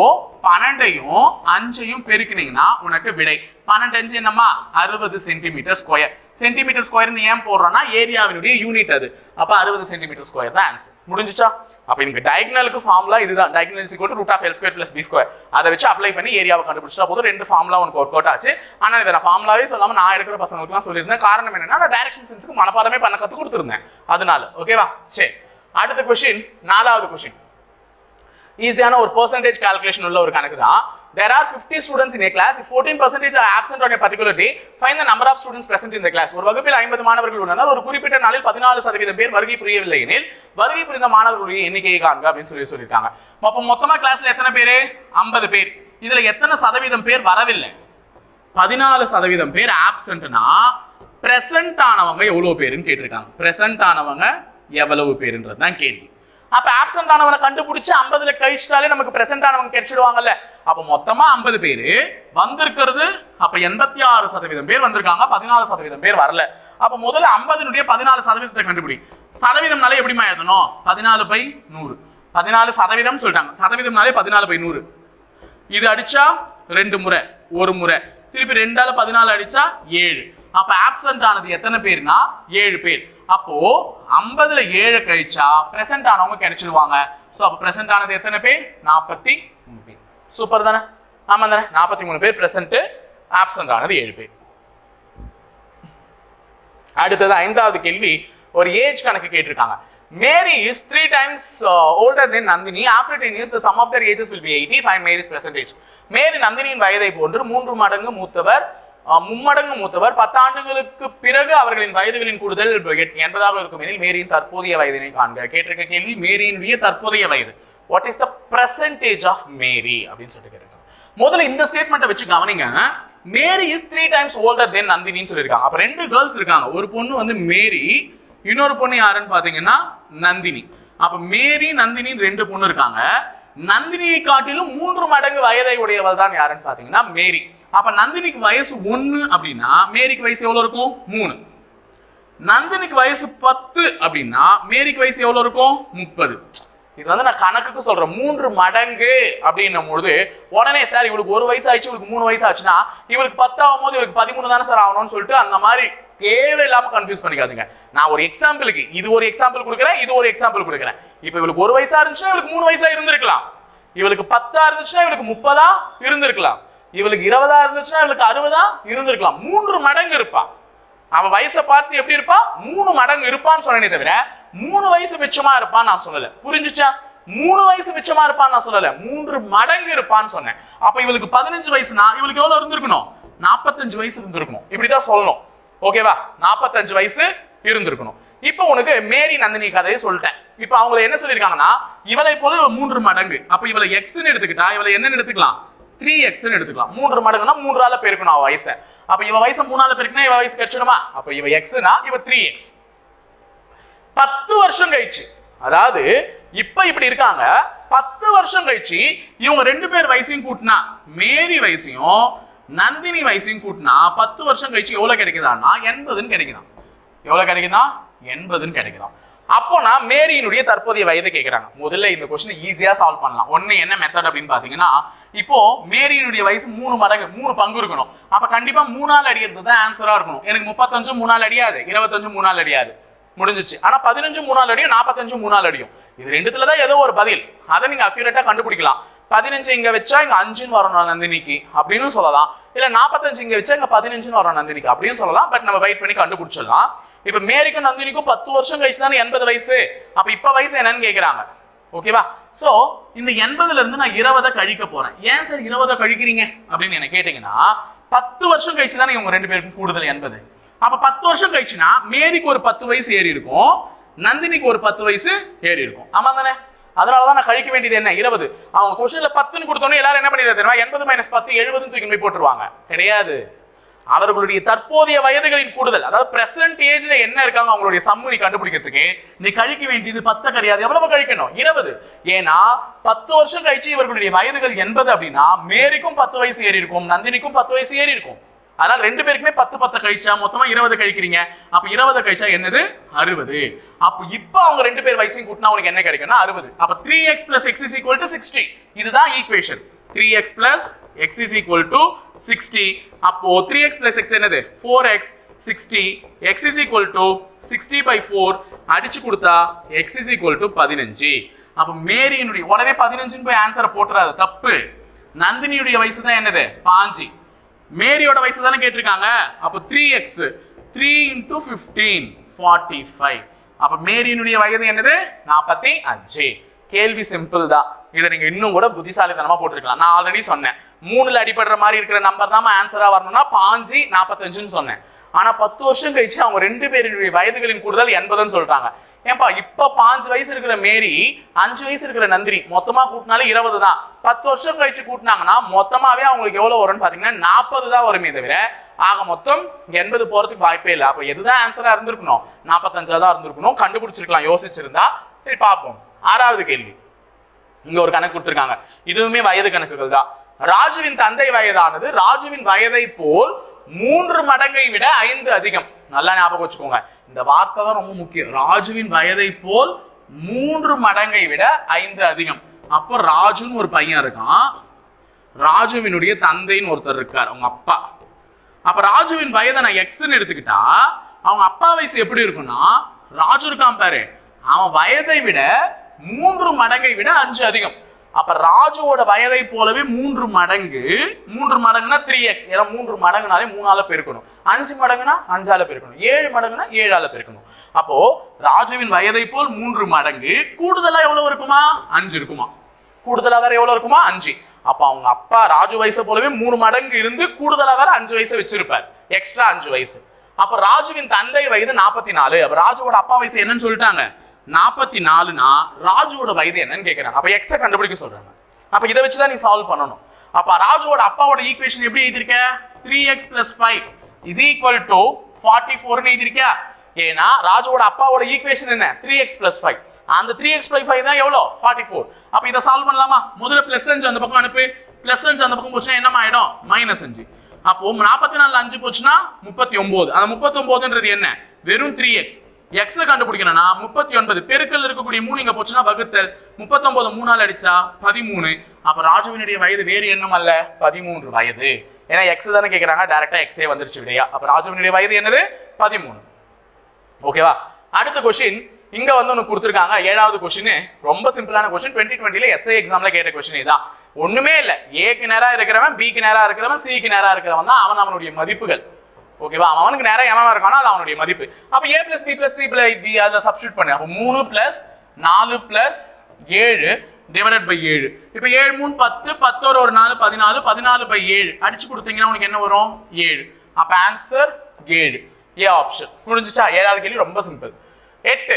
பன்னெண்டையும் அஞ்சையும் பெருக்கினீங்கன்னா உனக்கு விடை. பன்னெண்டு அஞ்சு என்னம்மா? அறுபது சென்டிமீட்டர் ஸ்கொயர் சென்டிமீட்டர் ஸ்கொயர் ஏன் போடுறோம்னா ஏரியாவினுடைய யூனிட் அது. அப்ப அறுபது சென்டிமீட்டர் ஸ்கொயர் தான் ஆன்சர் முடிஞ்சுச்சா? அப்ப இந்த டயக்னலுக்கு ஃபார்முலா இதுதான். Diagonal is root of L square plus B square அதை வச்சு அப்ளை பண்ணி ஏரியாவை கண்டுபிடிச்சா போதும். ரெண்டு ஃபார்முலா உனக்கு ஒர்க் அவுட் ஆச்சு. ஆனா இதை நான் ஃபார்முலாவே சொல்லாம நான் எடுக்கிற பசங்களுக்குலாம் சொல்லியிருந்தேன். காரணம் என்னன்னா நான் டைரக்ஷன் சென்ஸுக்கு மனப்பாடமே பண்ண கத்து கொடுத்துருந்தேன். அதனால ஓகேவா சரி. அடுத்த கொஸ்டின் நாலாவது கொஸ்டின் ஈஸியான ஒரு பர்சன்டேஜ் கால்குலேஷன் உள்ள ஒரு கணக்கு தான். There are 50 students in a class. If 14 percentage are absent on a particular day find the number of students present in the class. ஒரு வகுப்பில் 50 மாணவர்கள் உள்ளனர். ஒரு குறிப்பிட்ட நாளில் 14 சதவீதம் பேர் வருகை புரியவில்லை எனில் வருகை புரிந்த மாணவர்களுடைய எண்ணிக்கையை காண்க அப்படின்னு சொல்லி சொல்லியிருக்காங்க அப்போ மொத்தமாக கிளாஸ்ல எத்தனை பேர்? 50 பேர். இதுல எத்தனை சதவீதம் பேர் வரவில்லை? பதினாலு சதவீதம் பேர் ஆப்சண்ட்னா பிரசன்ட் ஆனவங்க எவ்வளவு பேருன்னு கேட்டிருக்காங்க. பிரசன்ட் ஆனவங்க எவ்வளவு பேருன்றது தான் கேள்வி. அப்ப ஆப்சென்ட் ஆனவனை கண்டுபிடிச்சு 50ல கழிச்சிட்டாலே நமக்கு பிரசன்ட் ஆனவங்க கிடைச்சிடுவாங்கல்ல. அப்ப மொத்தமா 50 பேரு வந்திருக்கிறது அப்ப எண்பத்தி ஆறு சதவீதம் பேர் வந்திருக்காங்க பதினாலு சதவீதம் பேர் வரல. அப்ப முதல்ல 50 பதினாலு சதவீதத்தை கண்டுபிடி. சதவீதம்னாலே எப்படிமா எழுதணும்? பதினாலு பை நூறு. பதினாலு சதவீதம் சொல்லிட்டாங்க. சதவீதம்னாலே பதினாலு பை நூறு. இது அடிச்சா ரெண்டு முறை ஒரு முறை. திருப்பி ரெண்டால பதினாலு அடிச்சா ஏழு. அப்ப ஆப்சென்ட் ஆனது எத்தனை பேர்னா ஏழு பேர். அப்போ ஐம்பதுல ஏழு கழிச்சா பிரசன்ட் ஆனவங்க கிடைச்சிடுவாங்க ஸோ அப்போ பிரசன்ட் ஆனது எத்தனை பேர்? நாற்பத்தி மூணு பேர். சூப்பர் தானே? ஆமாம் தானே? நாற்பத்தி மூணு பேர் பிரசன்ட் ஆப்சென்ட் ஆனது ஏழு பேர். அடுத்தது ஐந்தாவது கேள்வி ஒரு ஏஜ் கணக்கு கேட்டிருக்காங்க. Mary is three times older than Nandini. After ten years the sum of their ages will be eighty five Mary's percentage Mary நந்தினியின் வயதை போன்று மூன்று மடங்கு மூத்தவர் மும்மடங்கு மூத்தவர். பத்தாண்டுகளுக்கு பிறகு அவர்களின் வயதுகளின் கூடுதல் எட்- எண்பதாக இருக்கும் எனில் மேரியின் தற்போதைய வயதினை காண்க. கேட்டிருக்க கேள்வி மேரியினுடைய தற்போதைய வயது. What is the percentage of Mary அப்படின்னு சொல்லிட்டு கேட்டிருக்காங்க. முதல்ல இந்த ஸ்டேட்மெண்ட்டை வச்சு கவனிங்க. Mary is three times older than நந்தினின்னு சொல்லியிருக்காங்க. அப்ப ரெண்டு கேர்ள்ஸ் இருக்காங்க. ஒரு பொண்ணு வந்து மேரி இன்னொரு பொண்ணு யாருன்னு பாத்தீங்கன்னா நந்தினி. அப்ப மேரி நந்தினின்னு ரெண்டு பொண்ணு இருக்காங்க. நந்தினியை காட்டிலும் மூன்று மடங்கு வயதை உடையவள் தான் யாருன்னு பாத்தீங்கன்னா மேரி. அப்ப நந்தினிக்கு வயசு ஒன்னு அப்படின்னா மேரிக்கு வயசு எவ்வளவு இருக்கும்? மூணு. நந்தினிக்கு வயசு பத்து அப்படின்னா மேரிக்கு வயசு எவ்வளவு இருக்கும்? முப்பது. இது வந்து நான் கணக்குக்கு சொல்றேன். மூன்று மடங்கு அப்படின்னும் பொழுது உடனே சார் இவளுக்கு ஒரு வயசு ஆயிடுச்சு இவளுக்கு மூணு வயசு ஆச்சுன்னா இவளுக்கு பத்தாகும் போது இவளுக்கு பதிமூணு தானே சார் ஆகணும்னு சொல்லிட்டு அந்த மாதிரி தேவையில்லாம கன்ஃபியூஸ் பண்ணிக்காதுங்க. நான் ஒரு எக்ஸாம்பிளுக்கு இது ஒரு எக்ஸாம்பிள் கொடுக்குறேன் இது ஒரு எக்ஸாம்பிள் கொடுக்குறேன். இப்போ இவளுக்கு ஒரு வயசா இருந்துச்சுன்னா இவளுக்கு மூணு வயசா இருந்திருக்கலாம். இவளுக்கு பத்தா இருந்துச்சுன்னா இவளுக்கு முப்பதா இருந்திருக்கலாம். இவளுக்கு இருபதா இருந்துச்சுன்னா இவளுக்கு அறுபதா இருந்திருக்கலாம். மூன்று மடங்கு இருப்பா. அவன் வயசை பார்த்து எப்படி இருப்பா? மூணு மடங்கு இருப்பான்னு சொன்னேனே தவிர மூணு வயசு மிச்சமா இருப்பான்னு நான் சொல்லல. புரிஞ்சுச்சா? மூணு வயசு மிச்சமா இருப்பான்னு நான் சொல்லல. மூன்று மடங்கு இருப்பான்னு சொன்னேன். அப்ப இவளுக்கு பதினஞ்சு வயசுனா இவளுக்கு எவ்வளவு இருந்திருக்கணும்? நாற்பத்தஞ்சு வயசு இருந்திருக்கணும். இப்படிதான் சொல்லணும். ஓகேவா நாற்பத்தஞ்சு வயசு இருந்திருக்கணும். இப்போ உனக்கு மேரி நந்தினி கதையை சொல்லிட்டேன். இப்போ அவங்கள என்ன சொல்லியிருக்காங்கன்னா இவளை போல மூன்று மடங்கு. அப்போ இவளை எக்ஸ்ன்னு எடுத்துக்கிட்டா இவளை என்னன்னு எடுத்துக்கலாம்? த்ரீ எக்ஸ்ன்னு எடுத்துக்கலாம். மூன்று மடங்குனா மூன்றால பெருக்கணும் அவ வயசை. அப்ப இவ வயசை மூணால பெருக்கினா இவ வயசு கிடைச்சிடுமா அப்ப இவ எக்ஸ்னா இவ த்ரீ எக்ஸ் பத்து வருஷம் கழிச்சு அதாவது இப்ப இப்படி இருக்காங்க பத்து வருஷம் கழிச்சு இவங்க ரெண்டு பேர் வயசையும் கூட்டினா மேரி வயசையும் நந்தினி வயசையும் கூட்டினா பத்து வருஷம் கழிச்சு எவ்வளோ கிடைக்குதான்னா எண்பதுன்னு கிடைக்குதாம் எவ்வளோ கிடைக்குதா? எண்பதுன்னு கிடைக்குதா அப்போ நான் மேரியினுடைய தற்போதைய வயதை கேட்குறாங்க முதல்ல இந்த கொஸ்டின் ஈஸியாக சால்வ் பண்ணலாம். ஒன்று என்ன மெத்தட் அப்படின்னு பார்த்தீங்கன்னா இப்போ மேரியினுடைய வயசு மூணு மடங்கு மூணு பங்கு இருக்கணும். அப்போ கண்டிப்பாக மூணால் அடிக்கிறது தான் ஆன்சராக இருக்கணும். எனக்கு முப்பத்தஞ்சு மூணால் அடியாது இருபத்தஞ்சு மூணாள் அடியாது. முடிஞ்சிச்சு. ஆனால் பதினஞ்சு மூணாள் அடியும் நாற்பத்தஞ்சு மூணாள் அடியும். இது ரெண்டுத்துல தான் ஏதோ ஒரு பதில். அதை நீங்க அக்யூரேட்டா கண்டுபிடிக்கலாம். பதினஞ்சு இங்க வச்சா இங்க அஞ்சுன்னு வரணும் நந்தினிக்கு அப்படின்னு சொல்லலாம். இல்ல நாற்பத்தஞ்சு இங்க வச்சா இங்க பதினஞ்சுன்னு வரணும் நந்தினிக்கு அப்படின்னு சொல்லலாம். பட் நம்ம வெயிட் பண்ணி கண்டுபிடிச்சிடலாம். இப்ப மேரிக்கும் நந்தினிக்கும் பத்து வருஷம் கழிச்சு தானே எண்பது வயசு. அப்ப இப்ப வயசு என்னன்னு கேக்குறாங்க. ஓகேவா சோ இந்த எண்பதுல இருந்து நான் இருபதை கழிக்க போறேன். ஏன் சார் இருபதை கழிக்கிறீங்க? அப்படின்னு என்ன கேட்டீங்கன்னா பத்து வருஷம் கழிச்சு தானே இவங்க ரெண்டு பேருக்கும் கூடுதல் எண்பது. அப்ப பத்து வருஷம் கழிச்சுனா மேரிக்கு ஒரு பத்து வயசு ஏறி இருக்கும். நந்தினிக்கு ஒரு பத்து வயசு ஏறி இருக்கும். ஆமா தானே அதனாலதான் நான் கழிக்க வேண்டியது என்ன? இருபது. அவங்க கொஸ்டின்ல பத்துன்னு கொடுத்தோன்னே எல்லாரும் என்ன பண்ணிடுறது தெரியுமா? எண்பது மைனஸ் பத்து எழுபதுன்னு தூக்கி போய் போட்டுருவாங்க. கிடையாது. அவர்களுடைய தற்போதைய வயதுகளின் கூடுதல் அதாவது பிரசன்ட் ஏஜ்ல என்ன இருக்காங்க? அவங்களுடைய சம்மு நீ கண்டுபிடிக்கிறதுக்கு நீ கழிக்க வேண்டியது பத்து கிடையாது. எவ்வளவு கழிக்கணும். இருபது. ஏன்னா பத்து வருஷம் கழிச்சு இவர்களுடைய வயதுகள் எண்பது அப்படின்னா மேரிக்கும் பத்து வயசு ஏறி இருக்கும் நந்தினிக்கும் பத்து வயசு ஏறி இருக்கும். அதனால ரெண்டு பேருக்குமே பத்து பத்து கழிச்சா மொத்தமா இருபது கழிக்கிறீங்க. அப்ப இருபது கழிச்சா என்னது? அறுபது. அப்ப இப்ப அவங்க ரெண்டு பேர் வயசையும் கூட்டினா உனக்கு என்ன கிடைக்கும்னா அறுபது. அப்ப three X plus X is equal to sixty இதுதான் equation three X plus X is equal to sixty அப்போ த்ரீ எக்ஸ் பிளஸ் எக்ஸ் என்னது? Four X sixty X is equal to sixty by four அடிச்சு கொடுத்தா X is equal to பதினஞ்சு. அப்போ மேரியினுடைய உடனே பதினஞ்சுன்னு போய் ஆன்சரை போட்டுறாது தப்பு. நந்தினியுடைய வயசு தான் என்னது? பாஞ்சு. மேரியோட வயசு தானே கேட்டிருக்காங்க? அப்போ three X three into fifteen forty five அப்போ மேரியினுடைய வயது என்னது? நாற்பத்தி அஞ்சு. கேள்வி சிம்பிள் தான். இதை நீங்கள் இன்னும் கூட புத்திசாலித்தனமாக போட்டிருக்கலாம். நான் ஆல்ரெடி சொன்னேன். மூணில் அடிபடுற மாதிரி இருக்கிற நம்பர் தான் ஆன்சராக வரணும்னா பாஞ்சு நாற்பத்தஞ்சுன்னு சொன்னேன். ஆனா பத்து வருஷம் கழிச்சு அவங்க ரெண்டு பேருடைய வயதுகளின் கூடுதல் எண்பதுன்னு சொல்றாங்க. ஏன்பா இப்ப பாஞ்சு வயசு இருக்கிற மேரி அஞ்சு வயசு இருக்கிற நந்திரி மொத்தமா கூட்டினாலே இருபது தான். பத்து வருஷம் கழிச்சு கூட்டினாங்கன்னா மொத்தமாவே அவங்களுக்கு எவ்வளவு வரும்னு பாத்தீங்கன்னா நாற்பது தான் வருமே தவிர ஆக மொத்தம் எண்பது போறதுக்கு வாய்ப்பே இல்லை. அப்ப எதுதான் ஆன்சரா இருந்திருக்கணும்? நாற்பத்தஞ்சா தான் இருந்திருக்கணும். கண்டுபிடிச்சிருக்கலாம் யோசிச்சிருந்தா. சரி பார்ப்போம் ஆறாவது கேள்வி. இங்க ஒரு கணக்கு கொடுத்துருக்காங்க. இதுவுமே வயது கணக்குகள் தான். ராஜுவின் தந்தை வயதானது. ராஜுவின் வயதை போல் மூன்று மடங்கை விட ஐந்து அதிகம். நல்லா ஞாபகம் வச்சுக்கோங்க. இந்த வார்த்தை தான் ரொம்ப முக்கியம். ராஜுவின் வயதை போல் மூன்று மடங்கை விட ஐந்து அதிகம். அப்போ ராஜுன்னு ஒரு பையன் இருக்கான். ராஜுவினுடைய தந்தைன்னு ஒருத்தர் இருக்கார் அவங்க அப்பா. அப்ப ராஜுவின் வயதை நான் எக்ஸ்ன்னு எடுத்துக்கிட்டா அவங்க அப்பா வயசு எப்படி இருக்கும்னா ராஜு இருக்கான் பாரு. அவன் வயதை விட மூன்று மடங்கை விட அஞ்சு அதிகம். அப்ப ராஜுவோட வயதை போலவே மூன்று மடங்கு மூன்று மடங்குனா த்ரீ எக்ஸ் ஏன்னா மூன்று மடங்குனாலே மூணால பெருக்கணும். அஞ்சு மடங்குனா அஞ்சால பெருக்கணும். ஏழு மடங்குனா ஏழால பெருக்கணும். அப்போ ராஜுவின் வயதை போல் மூன்று மடங்கு கூடுதலா எவ்வளவு இருக்குமா? அஞ்சு இருக்குமா? கூடுதலா வேற எவ்வளவு இருக்குமா? அஞ்சு. அப்ப அவங்க அப்பா ராஜு வயசை போலவே மூணு மடங்கு இருந்து கூடுதலா வேற அஞ்சு வயசு வச்சிருப்பார். எக்ஸ்ட்ரா அஞ்சு வயசு. அப்ப ராஜுவின் தந்தை வயது நாற்பத்தி நாலு. அப்ப ராஜுவோட அப்பா வயசு என்னன்னு சொல்லிட்டாங்க? நாற்பத்தி நாலுனா ராஜுவோட வயது என்னன்னு கேட்குறாங்க அப்போ எக்ஸை கண்டுபிடிக்க சொல்கிறாங்க அப்போ இதை வச்சு தான் நீ சால்வ் பண்ணணும். அப்போ ராஜுவோட அப்பாவோட ஈக்குவேஷன் எப்படி எழுதிருக்க three X plus five is equal to forty ஃபோர்னு எழுதியிருக்கியா ஏன்னா ராஜுவோட அப்பாவோட ஈக்குவேஷன் என்ன? த்ரீ எக்ஸ் பிளஸ் ஃபைவ் அந்த த்ரீ எக்ஸ் பிளஸ் ஃபைவ் தான் எவ்வளோ? ஃபார்ட்டி ஃபோர் அப்போ இதை சால்வ் பண்ணலாமா? முதல்ல பிளஸ் அஞ்சு அந்த பக்கம் அனுப்பு. பிளஸ் அஞ்சு அந்த பக்கம் போச்சுன்னா என்னமா ஆயிடும்? மைனஸ் அஞ்சு. அப்போ நாற்பத்தி நாலு அஞ்சு போச்சுன்னா முப்பத்தி ஒன்பது. அந்த முப்பத்தி ஒன்பதுன்றது என்ன? வெறும் த்ரீ எக்ஸ் எக்ஸ்ல கண்டுபிடிக்கணும்னா முப்பத்தி ஒன்பது பெருக்கல் இருக்கக்கூடிய மூணு இங்க போச்சுன்னா வகுத்தல். முப்பத்தொன்பது மூணால் அடிச்சா பதிமூணு. அப்ப ராஜுவினுடைய வயது வேறு எண்ணம் அல்ல பதிமூன்று வயது. ஏன்னா எக்ஸ் தானே கேட்கறாங்க டேரக்டா எக்ஸே வந்துருச்சு இல்லையா அப்ப ராஜுவினுடைய வயது என்னது? பதிமூணு. ஓகேவா அடுத்த கொஸ்டின் இங்க வந்து ஒன்று கொடுத்துருக்காங்க. ஏழாவது கொஸ்டின் ரொம்ப சிம்பிளான கொஸ்டின் டுவெண்ட்டி டுவெண்ட்டில எஸ்ஐ எக்ஸாம்ல கேட்ட கொஸ்டின் இதான் ஒண்ணுமே இல்லை. ஏக்கு நேரா இருக்கிறவன் பிக்கு நேரா இருக்கிறவன் சிக்கு நேரா இருக்கிறவன் தான் அவன் அவனுடைய மதிப்புகள். ஓகேவா அவனுக்கு நேரம் எவன் இருக்கானோ அது அவனுடைய மதிப்பு. அப்போ A plus B plus C plus B அதில் சப்ஸ்டியூட் பண்ணு. அப்போ மூணு பிளஸ் நாலு பிளஸ் ஏழு டிவைடட் பை ஏழு. இப்போ ஏழு மூணு பத்து பத்தோட ஒரு நாலு பதினாலு பதினாலு பை ஏழு. அடிச்சு கொடுத்தீங்கன்னா உனக்கு என்ன வரும்? ஏழு. அப்போ ஆன்சர் ஏழு. ஏ ஆப்ஷன் முடிஞ்சிச்சா ஏழாவது கேள்வி ரொம்ப சிம்பிள் எட்டு.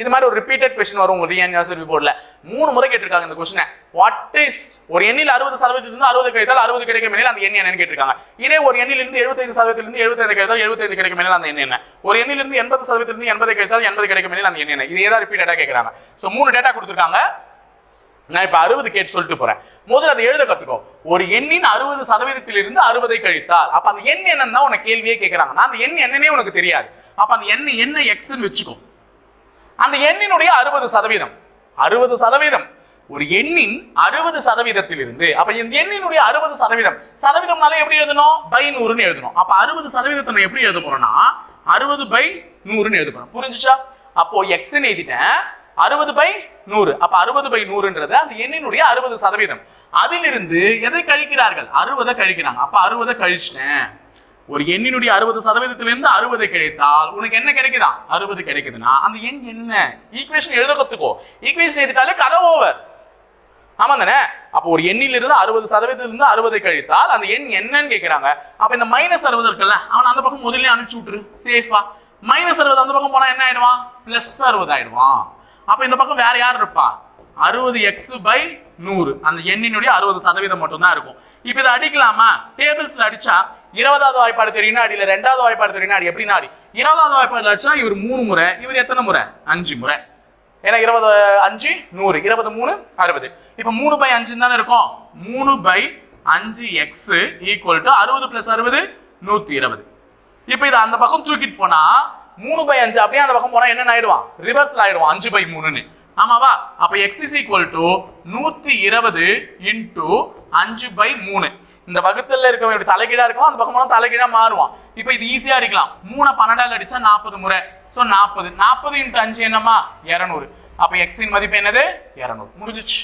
இது மாதிரி ஒரு ரிப்பீட்டட் கொஸ்டின் வரும் உங்க டிஎன் ரிப்போர்ட்ல மூணு முறை கேட்டிருக்காங்க இந்த கொஸ்டினை வாட் இஸ் ஒரு எண்ணில் அறுபது சதவீதத்திலிருந்து அறுபது கிடைத்தால் அறுபது கிடைக்கும் எண்ணில் அந்த எண் என்னன்னு கேட்டிருக்காங்க. இதே ஒரு எண்ணிலிருந்து எழுபத்தைந்து சதவீதத்திலிருந்து எழுபத்தைந்து கிடைத்தால் எழுபத்தைந்து கிடைக்கும் எண்ணில் அந்த எண் என்ன? ஒரு எண்ணிலிருந்து எண்பது சதவீதத்திலிருந்து எண்பது கிடைத்தால் எண்பது கிடைக்கும் எண்ணில் அந்த எண் என்ன? இதே தான் ரிப்பீட்டடாக கேட்குறாங்க. ஸோ மூணு டேட்டா கொடுத்துருக்காங்க. நான் இப்போ அறுபது கேட்டு சொல்லிட்டு போறேன். முதல்ல அதை எழுத கத்துக்கோ. ஒரு எண்ணின் அறுபது சதவீதத்திலிருந்து அறுபதை கழித்தால் அப்ப அந்த எண் என்னன்னு தான் உனக்கு கேள்வியே கேட்கறாங்க. நான் அந்த எண் என்னன்னே உனக்கு தெரியாது. அப்ப அந்த எண் என்ன எக்ஸ்ன்னு வச்சுக்கோ. அந்த எண்ணினுடைய அறுபது சதவீதம். அறுபது சதவீதம். ஒரு எண்ணின் அறுபது சதவீதத்திலிருந்து அப்ப இந்த எண்ணினுடைய அறுபது சதவீதம் சதவீதம்னால எப்படி எழுதணும்? பை நூறுன்னு எழுதணும். அப்ப அறுபது சதவீதத்தை நான் எப்படி எழுத போறேன்னா அறுபது பை நூறுன்னு எழுத போறேன் புரிஞ்சுச்சா? அப்போ எக்ஸ்ன்னு எழுதிட்டேன். அறுபது பை நூறு. அப்ப அறுபது பை நூறுன்றது அந்த எண்ணினுடைய அறுபது சதவீதம். அதிலிருந்து எதை கழிக்கிறார்கள்? அறுபதை கழிக்கிறாங்க. அப்ப அறுபதை கழிச்சிட்டேன். ஒரு எண்ணினுடைய அறுபது சதவீதத்திலிருந்து அறுபதை கிடைத்தால் உனக்கு என்ன கிடைக்குதா? அறுபது கிடைக்குதுன்னா அந்த எண் என்ன? ஈக்குவேஷன் எழுத கத்துக்கோ. ஈக்குவேஷன் எழுதிட்டாலே கதை ஓவர் ஆமா தானே? அப்போ ஒரு எண்ணிலிருந்து அறுபது சதவீதத்திலிருந்து அறுபதை கழித்தால் அந்த எண் என்னன்னு கேட்கிறாங்க அப்ப இந்த மைனஸ் அறுபது இருக்குல்ல அவன் அந்த பக்கம் முதல்ல அனுப்பிச்சு விட்டுரு. சேஃபா மைனஸ் அறுபது அந்த பக்கம் போனா என்ன ஆயிடுவான் பிளஸ் அறுபது ஆயிடுவான் அப்ப இந்த பக்கம் வேற யார் இருப்பா? அறுபது எக்ஸ் பை நூறு. அந்த எண்ணினுடைய அறுபது சதவீதம் மட்டும்தான் இருக்கும். இப்போ இதை அடிக்கலாமா? டேபிள்ஸ்ல அடிச்சா இருபதாவது வாய்ப்பாடு தெரியும்னா அடியில ரெண்டாவது வாய்ப்பாடு தெரியும்னா அடி. எப்படின்னா அடி? இருபதாவது வாய்ப்பாடு அடிச்சா இவர் மூணு முறை இவர் எத்தனை முறை? அஞ்சு முறை. ஏன்னா இருபது அஞ்சு நூறு. இருபது மூணு அறுபது. இப்போ மூணு பை அஞ்சு தானே இருக்கும்? மூணு பை அஞ்சு எக்ஸ் ஈக்குவல் டு அறுபது பிளஸ் அறுபது நூத்தி இருபது. இப்போ இதை அந்த பக்கம் தூக்கிட்டு போனா மூணு பை அஞ்சு அப்படியே அந்த பக்கம் போனா என்ன ஆயிடுவான்? ரிவர்ஸ்ல ஆயிடுவான். அஞ்சு பை மூணுன்னு. ஆமாவா அப்ப எக்ஸ் இஸ் ஈக்குவல் டு நூத்தி இருபது இன்டு அஞ்சு பை மூணு. இந்த வகுத்தல்ல இருக்க தலைகீழா இருக்கும் அந்த பக்கம் தலைகீழா மாறுவான். இப்போ இது ஈஸியா அடிக்கலாம். மூணு பன்னெண்டால் அடிச்சா நாற்பது முறை. ஸோ நாற்பது. நாற்பது இன்ட்டு அஞ்சு என்னமா இரநூறு. அப்ப எக்ஸின் மதிப்பு என்னது? இரநூறு. முடிஞ்சிச்சு.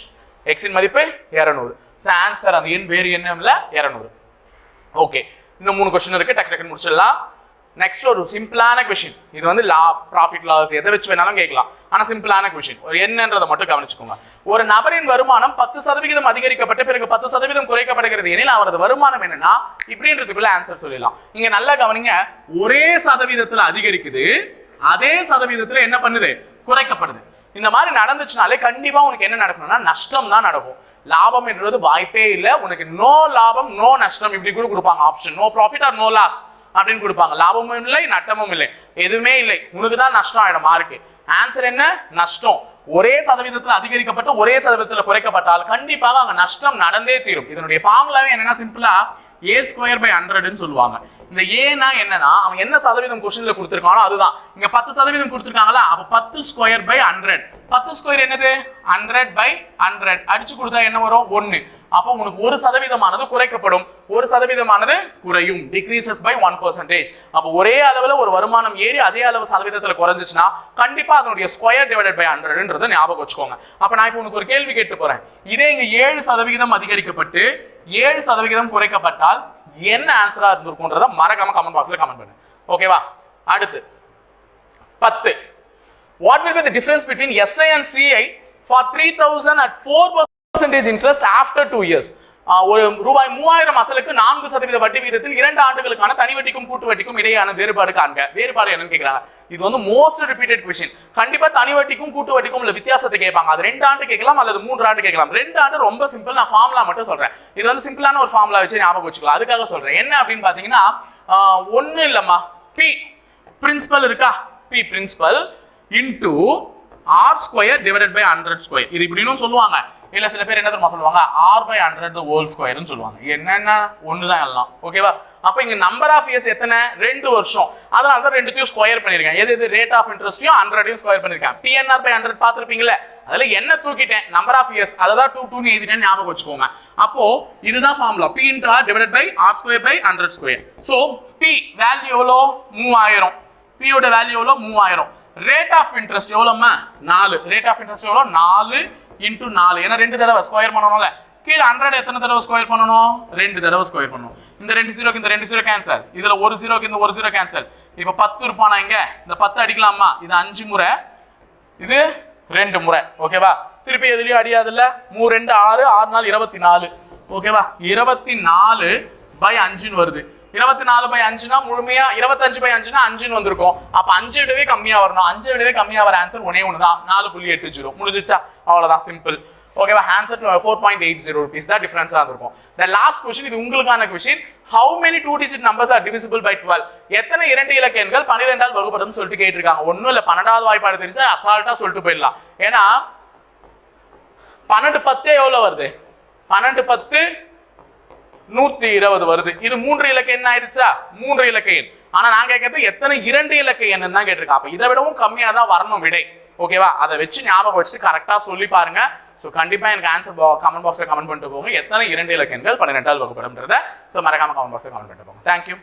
எக்ஸின் மதிப்பு இரநூறு. ஸோ ஆன்சர் அந்த எண் வேறு என்ன இல்லை இரநூறு. ஓகே இன்னும் மூணு கொஸ்டின் இருக்கு. டக்கு டக்குன்னு முடிச்சிடலாம். நெக்ஸ்ட் ஒரு சிம்பிளான கொஷின் இது வந்து லா ப்ராஃபிட் லாஸ் எதை வச்சு வேணாலும் கேட்கலாம். ஆனால் சிம்பிளான கொஷின் ஒரு என்னன்றதை மட்டும் கவனிச்சுக்கோங்க. ஒரு நபரின் வருமானம் பத்து சதவிகிதம் அதிகரிக்கப்பட்ட பிறகு பத்து சதவீதம் குறைக்கப்படுகிறது எனில் அவரது வருமானம் என்னன்னா இப்படின்றதுக்குள்ள ஆன்சர் சொல்லிடலாம். இங்க நல்லா கவனிங்க. ஒரே சதவீதத்தில் அதிகரிக்குது அதே சதவீதத்தில் என்ன பண்ணுது? குறைக்கப்படுது. இந்த மாதிரி நடந்துச்சுனாலே கண்டிப்பா உனக்கு என்ன நடக்கணும்னா நஷ்டம் தான் நடக்கும். லாபம் என்றது வாய்ப்பே இல்லை. உனக்கு நோ லாபம் நோ நஷ்டம் இப்படி கூட கொடுப்பாங்க. Option no profit or no loss அப்படின்னு கொடுப்பாங்க. லாபமும் இல்லை நட்டமும் இல்லை. எதுவுமே இல்லை. உனக்கு தான் நஷ்டம் ஆயிடும் மார்க்கு ஆன்சர் என்ன? நஷ்டம். ஒரே சதவீதத்தில் அதிகரிக்கப்பட்டு ஒரே சதவீதத்தில் குறைக்கப்பட்டால் கண்டிப்பாக அங்கே நஷ்டம் நடந்தே தீரும். இதனுடைய ஃபார்முலாவே என்னன்னா சிம்பிளா ஏ ஸ்கொயர் பை ஹண்ட்ரட்னு சொல்லுவாங்க. இந்த ஏனா என்னன்னா அவன் என்ன சதவீதம் கொஸ்டின்ல கொடுத்துருக்கானோ அதுதான். இங்க பத்து சதவீதம் கொடுத்துருக்காங்களா அப்ப பத்து ஸ்கொயர் பை ஹண்ட்ரட் பத்து ஸ்கொயர் என்னது? ஹண்ட்ரட் பை ஹண்ட்ரட் அடிச்சு கொடுத்தா என்ன வரும்? ஒன்னு அப்போ உனக்கு ஒரு சதவீதமானது குறைக்கப்படும். ஒரு சதவீதமானது குறையும். டிக்ரீசஸ் பை ஒன் பர்சன்டேஜ் அப்போ ஒரே அளவுல ஒரு வருமானம் ஏறி அதே அளவு சதவீதத்துல குறைஞ்சிச்சுன்னா கண்டிப்பா அதனுடைய ஸ்கொயர் டிவைடட் பை ஹண்ட்ரட்ன்றதை ஞாபகம் வச்சுக்கோங்க. அப்ப நான் இப்போ உனக்கு ஒரு கேள்வி கேட்டு போறேன். இதே இங்க ஏழு சதவிகிதம் அதிகரிக்கப்பட்டு ஏழு சதவிகிதம் குறைக்கப்பட்டால் என்ன ஆன்சரா இருந்திருக்கும்ன்றத மறக்காம கமெண்ட் பாக்ஸ்ல கமெண்ட் பண்ணு. ஓகேவா அடுத்து. பத்து. What will be the difference between SI and CI for three thousand at four percentage interest after two years ஒரு ரூபாய் மூவாயிரம் அசலுக்கு நான்கு சதவீத வட்டி விகிதத்தில் இரண்டு ஆண்டுகளுக்கான தனி வட்டிக்கும் கூட்டு வட்டிக்கும் இடையான வேறுபாடு காண்க. வேறுபாடு என்னன்னு கேட்கிறாங்க இது வந்து மோஸ்ட் ரிப்பீட்டட் கொஸ்டின் கண்டிப்பா தனி வட்டிக்கும் கூட்டு வட்டிக்கும் உள்ள வித்தியாசத்தை கேட்பாங்க. அது ரெண்டு ஆண்டு கேட்கலாம் அல்லது மூன்று ஆண்டு கேட்கலாம். ரெண்டு ஆண்டு ரொம்ப சிம்பிள் நான் ஃபார்முலா மட்டும் சொல்றேன். இது வந்து சிம்பிளான ஒரு ஃபார்முலா வச்சு ஞாபகம் வச்சுக்கலாம். அதுக்காக சொல்றேன். என்ன அப்படின்னு பாத்தீங்கன்னா ஒன்றும் இல்லம்மா. பி பிரின்சிபல் இருக்கா? P principal into R square divided by hundred square இது இப்படின்னு சொல்லுவாங்க. இல்ல சில பேர் என்ன தெரியுமா சொல்லுவாங்க? ஆர் பை ஹண்ட்ரட் ஹோல் ஸ்கொயர்னு சொல்லுவாங்க. என்னன்னா ஒன்று தான் எல்லாம் ஓகேவா அப்போ இங்க நம்பர் ஆஃப் இயர்ஸ் எத்தனை? ரெண்டு வருஷம். அதனால தான் ரெண்டுத்தையும் ஸ்கொயர் பண்ணிருக்கேன் எது எது? ரேட் ஆஃப் இன்ட்ரெஸ்ட்டையும் ஹண்ட்ரடையும் ஸ்கொயர் பண்ணிருக்கேன் பிஎன்ஆர் பை ஹண்ட்ரட் பார்த்துருப்பீங்களே அதுல என்ன தூக்கிட்டேன்? நம்பர் ஆஃப் இயர்ஸ் அதை தான் டூ டூன்னு எழுதிட்டேன்னு ஞாபகம் வச்சுக்கோங்க. அப்போ இதுதான் formula P into R by R square by hundred square so P value எவ்வளோ? மூவாயிரம். பியோட வேல்யூ எவ்வளோ? மூவாயிரம். ரேட் ஆஃப் இன்ட்ரெஸ்ட் எவ்வளோம்மா? நாலு. ரேட் ஆஃப் இன்ட்ரெஸ்ட் எவ்வளோ? நாலு. இன்ட்டு நாலு. ஏன்னா ரெண்டு தடவை ஸ்கொயர் பண்ணணும்ல. கீழே ஹண்ட்ரட் எத்தனை தடவை ஸ்கொயர் பண்ணணும்? ரெண்டு தடவை ஸ்கொயர் பண்ணணும். இந்த ரெண்டு ஜீரோக்கு இந்த ரெண்டு ஜீரோ கேன்சல் இதில் ஒரு ஜீரோக்கு இந்த ஒரு ஜீரோ கேன்சல் இப்போ பத்து இருப்பானா இங்கே? இந்த பத்து அடிக்கலாமா? இது அஞ்சு முறை. இது ரெண்டு முறை. ஓகேவா திருப்பி எதுலையும் அடியாதுல்ல. மூ ரெண்டு ஆறு ஆறு நாள் இருபத்தி நாலு. ஓகேவா இருபத்தி நாலு பை அஞ்சுன்னு வருது. இருபத்தி நாலு பை அஞ்சுனா முழுமையா இருபத்தஞ்சு பை அஞ்சுனா அஞ்சுன்னு வந்திருக்கும். அப்ப அஞ்சு விடவே கம்மியா வரணும். அஞ்சு விடவே கம்மியா வர ஆன்சர் ஒன்னே ஒன்று தான் நாலு புள்ளி எட்டு ஜீரோ. முடிஞ்சிச்சா அவ்வளவுதான் சிம்பிள் ஓகேவா answer four point eight zero rupees தான் டிஃபரன்ஸாக இருக்கும் த லாஸ்ட் கொஸ்டின் இது உங்களுக்கான question how many two digit numbers are divisible by twelve எத்தனை இரண்டு இலக்க எண்கள் பன்னிரெண்டால் வகுப்படும் சொல்லிட்டு கேட்டிருக்காங்க. ஒன்றும் இல்லை பன்னெண்டாவது வாய்ப்பாடு தெரிஞ்சா அசால்ட்டாக சொல்லிட்டு போயிடலாம். ஏன்னா பன்னெண்டு பத்தே எவ்வளோ வருது? பன்னெண்டு பத்து நூத்தி இருபது வருது. இது மூன்று இலக்க எண் ஆயிடுச்சா? மூன்று இலக்க எண். ஆனா நான் கேட்கறது எத்தனை இரண்டு இலக்க எண் தான் கேட்டிருக்கேன். அப்ப இதை விடவும் கம்மியா தான் வரணும் விடை. ஓகேவா அதை வச்சு ஞாபகம் வச்சு கரெக்டா சொல்லி பாருங்க. ஸோ கண்டிப்பா எனக்கு ஆன்சர் கமெண்ட் பாக்ஸ்ல கமெண்ட் பண்ணிட்டு போங்க. எத்தனை இரண்டு இலக்க எண்கள்? பன்னிரெண்டாவது வகுப்படும்ன்றத. ஸோ மறக்காம கமெண்ட் பாக்ஸ்ல கமெண்ட் பண்ணிட்டு போங்க. Thank you